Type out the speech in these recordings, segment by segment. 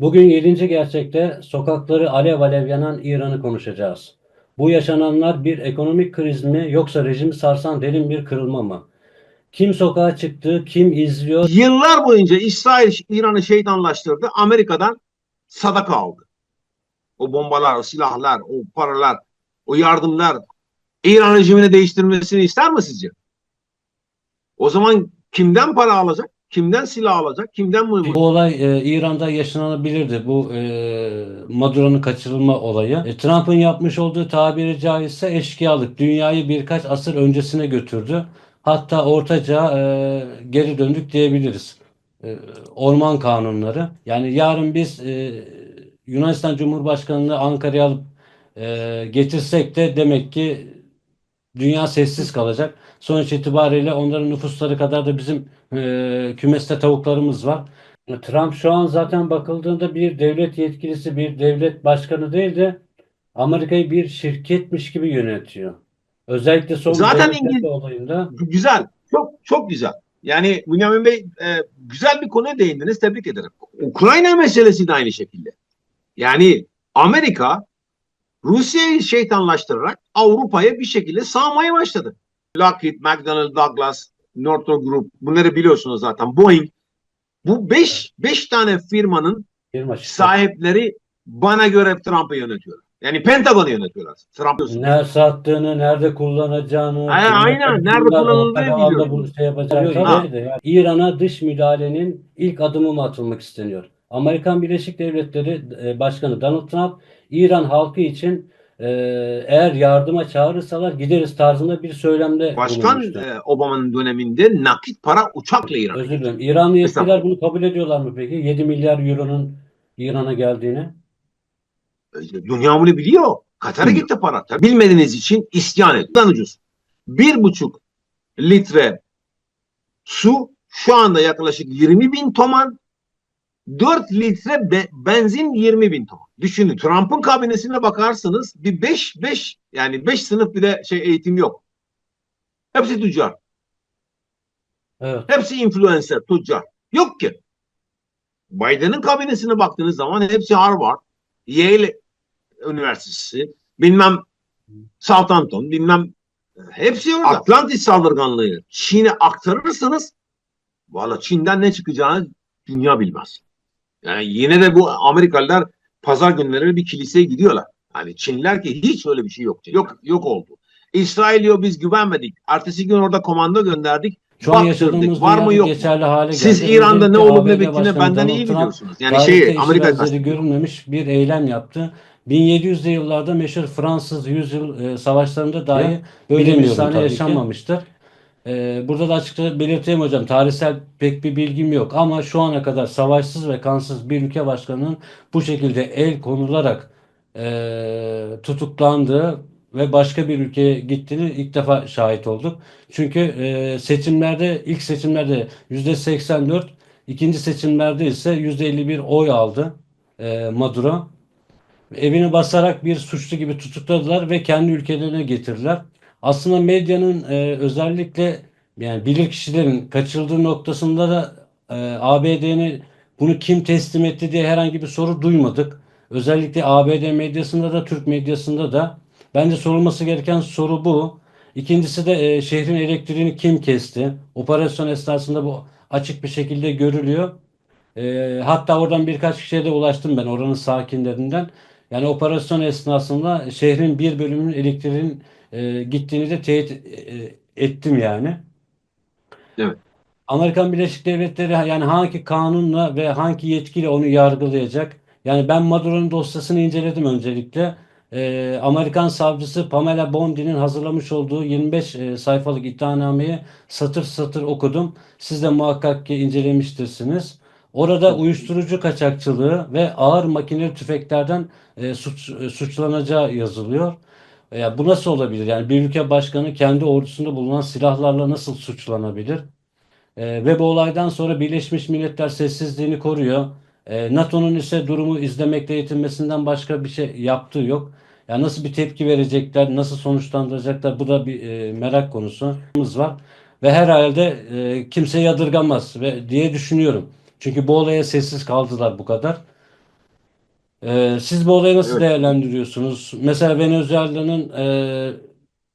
Bugün 7. gerçekte sokakları alev alev yanan İran'ı konuşacağız. Bu yaşananlar bir ekonomik kriz mi yoksa rejimi sarsan derin bir kırılma mı? Kim sokağa çıktı, kim izliyor? Yıllar boyunca İsrail İran'ı şeytanlaştırdı. Amerika'dan sadaka aldı. O bombalar, o silahlar, o paralar, o yardımlar İran rejimini değiştirmesini ister mi sizce? O zaman kimden para alacak? Kimden silah alacak? Kimden mühim? Bu olay e, İran'da yaşanabilirdi. Bu e, Maduro'nun kaçırılma olayı. E, Trump'ın yapmış olduğu tabiri caizse eşkıyalık. Dünyayı birkaç asır öncesine götürdü. Hatta ortaca e, geri döndük diyebiliriz. E, orman kanunları. Yani yarın biz e, Yunanistan Cumhurbaşkanı'nı Ankara'ya alıp e, getirsek de demek ki dünya sessiz kalacak. Sonuç itibariyle onların nüfusları kadar da bizim e, kümeste tavuklarımız var. Trump şu an zaten bakıldığında bir devlet yetkilisi, bir devlet başkanı değil de Amerika'yı bir şirketmiş gibi yönetiyor. Özellikle son Zaten İngiliz- olayında Güzel. Çok çok güzel. Yani Bünyamin Bey e, güzel bir konuya değindiniz. Tebrik ederim. Ukrayna meselesi de aynı şekilde. Yani Amerika Rusya'yı şeytanlaştırarak Avrupa'ya bir şekilde sağmaya başladı. Lockheed, McDonnell Douglas, Northrop Group bunları biliyorsunuz zaten. Boeing. Bu beş, beş tane firmanın bir maç. sahipleri bana göre Trump'ı yönetiyorlar. Yani Pentagon'u yönetiyorlar. Trump Nerede sattığını, nerede kullanacağını, Aynen, aynen. Nerede kullanıldığını biliyor. bunu şey de. Yani İran'a dış müdahalenin ilk adımı mı atılmak isteniyor? Amerikan Birleşik Devletleri e, Başkanı Donald Trump, İran halkı için e, eğer yardıma çağırırsalar gideriz tarzında bir söylemde Başkan e, Obama'nın döneminde nakit para uçakla İran'a Özür dilerim. İranlı yetkililer bunu kabul ediyorlar mı peki? 7 milyar euronun İran'a geldiğini. Dünya bunu biliyor. Katar'a gitti para. Bilmediğiniz için isyan. Daha ucuz. Bir buçuk litre su şu anda yaklaşık 20 bin toman 4 litre be- benzin 20 bin toman. Düşünün Trump'ın kabinesine bakarsanız bir 5 5 yani 5 sınıf bir de şey eğitim yok. Hepsi tüccar. Evet. Hepsi influencer, tüccar. Yok ki. Biden'ın kabinesine baktığınız zaman hepsi Harvard, Yale Üniversitesi, bilmem Southampton, bilmem hepsi orada. Atlantis saldırganlığı Çin'e aktarırsanız valla Çin'den ne çıkacağını dünya bilmez. Yani yine de bu Amerikalılar pazar günleri bir kiliseye gidiyorlar. Yani Çinliler ki hiç öyle bir şey yok. Yok yok oldu. İsrail diyor biz güvenmedik. Ertesi gün orada komando gönderdik. Şu an yaşadığımız var mı yok geçerli hale Siz geldi. İran'da ne olup ne bittiğini benden iyi biliyorsunuz. Yani şey Amerika görülmemiş bir eylem yaptı. 1700'lü yıllarda meşhur Fransız yüzyıl e, savaşlarında dahi böyle bir sahne yaşanmamıştır. E, burada da açıkça belirteyim hocam tarihsel pek bir bilgim yok ama şu ana kadar savaşsız ve kansız bir ülke başkanının bu şekilde el konularak e, tutuklandığı ve başka bir ülkeye gittiğini ilk defa şahit olduk. Çünkü e, seçimlerde ilk seçimlerde %84 ikinci seçimlerde ise %51 oy aldı e, Maduro. Evini basarak bir suçlu gibi tutukladılar ve kendi ülkelerine getirdiler. Aslında medyanın e, özellikle yani bilir kişilerin kaçırıldığı noktasında da e, ABD'ni bunu kim teslim etti diye herhangi bir soru duymadık. Özellikle ABD medyasında da Türk medyasında da bence sorulması gereken soru bu. İkincisi de e, şehrin elektriğini kim kesti? Operasyon esnasında bu açık bir şekilde görülüyor. E, hatta oradan birkaç kişiye de ulaştım ben oranın sakinlerinden. Yani operasyon esnasında şehrin bir bölümünün elektriğinin e, gittiğini de teyit e, ettim yani. Evet. Amerikan Birleşik Devletleri yani hangi kanunla ve hangi yetkiyle onu yargılayacak? Yani ben Maduro'nun dosyasını inceledim öncelikle. Ee, Amerikan savcısı Pamela Bondi'nin hazırlamış olduğu 25 e, sayfalık iddianameyi satır satır okudum. Siz de muhakkak ki incelemiştirsiniz. Orada uyuşturucu kaçakçılığı ve ağır makineli tüfeklerden e, suç, e, suçlanacağı yazılıyor. Ya bu nasıl olabilir? Yani bir ülke başkanı kendi ordusunda bulunan silahlarla nasıl suçlanabilir? Ee, ve bu olaydan sonra Birleşmiş Milletler sessizliğini koruyor. Ee, NATO'nun ise durumu izlemekle yetinmesinden başka bir şey yaptığı yok. Yani nasıl bir tepki verecekler, nasıl sonuçlandıracaklar bu da bir e, merak konusu var. Ve herhalde e, kimse yadırgamaz ve diye düşünüyorum. Çünkü bu olaya sessiz kaldılar bu kadar. Ee, siz bu olayı nasıl Evet. değerlendiriyorsunuz? Mesela Venezuela'nın e,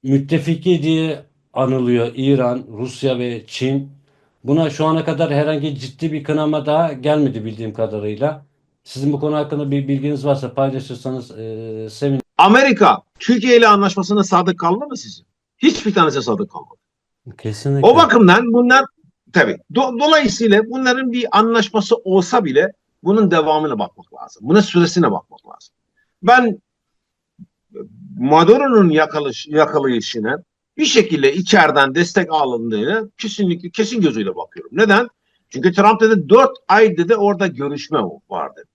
müttefiki diye anılıyor İran, Rusya ve Çin. Buna şu ana kadar herhangi ciddi bir kınama daha gelmedi bildiğim kadarıyla. Sizin bu konu hakkında bir bilginiz varsa paylaşırsanız e, sevinirim. Amerika Türkiye ile anlaşmasına sadık kaldı mı sizin? Hiçbir tanesi sadık kalmadı. Kesinlikle. O bakımdan bunlar tabii do- dolayısıyla bunların bir anlaşması olsa bile bunun devamına bakmak lazım. Buna süresine bakmak lazım. Ben Maduro'nun yakalış, yakalayışına bir şekilde içeriden destek alındığını kesinlikle kesin gözüyle bakıyorum. Neden? Çünkü Trump dedi 4 ay dedi orada görüşme vardı.